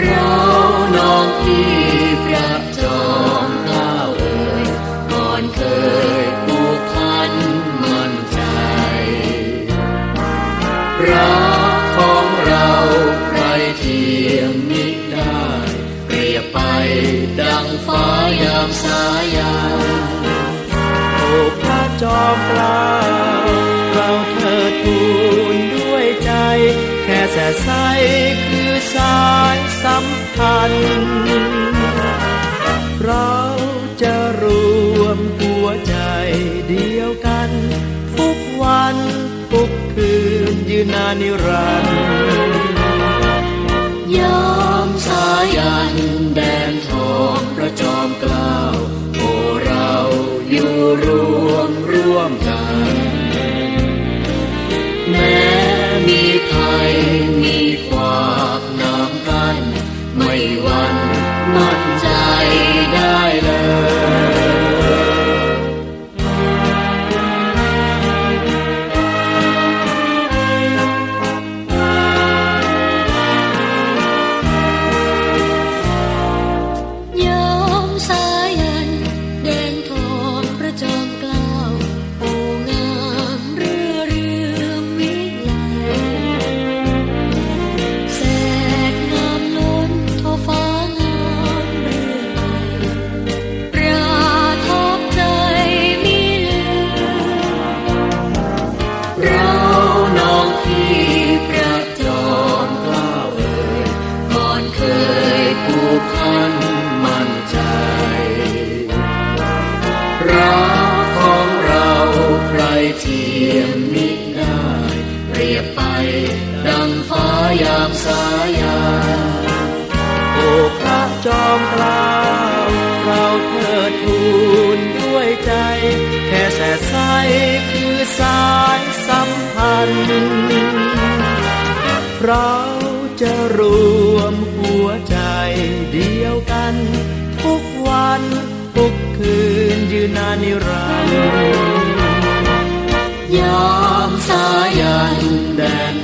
เราน้องพี่พระจอมกล้าเอ่ยก่อนเคยผูกพันมั่นใจรักของเราใครเทียมมิได้ เปรียบไปดังฟ้ายามสายาโอ้พระจอมกล้า สัมพันธ์เราจะรวมหัวใจเดียวกัน ทุกวันทุกคืนยืนนานนิรันดร์ ไม่ห ยผูกพันมั่นใจ รักของเราใครเทียมมิได้เปรียบไปดังฟ้ายามสายันโอ้พระจอมเกล้าเราเธอทูลด้วยใจ แค่แสใสคือสายสัมพันธ์เราจะรวมหั ทุกวันทุกคืนยืนนานนิรันดร์ยามสายันแดน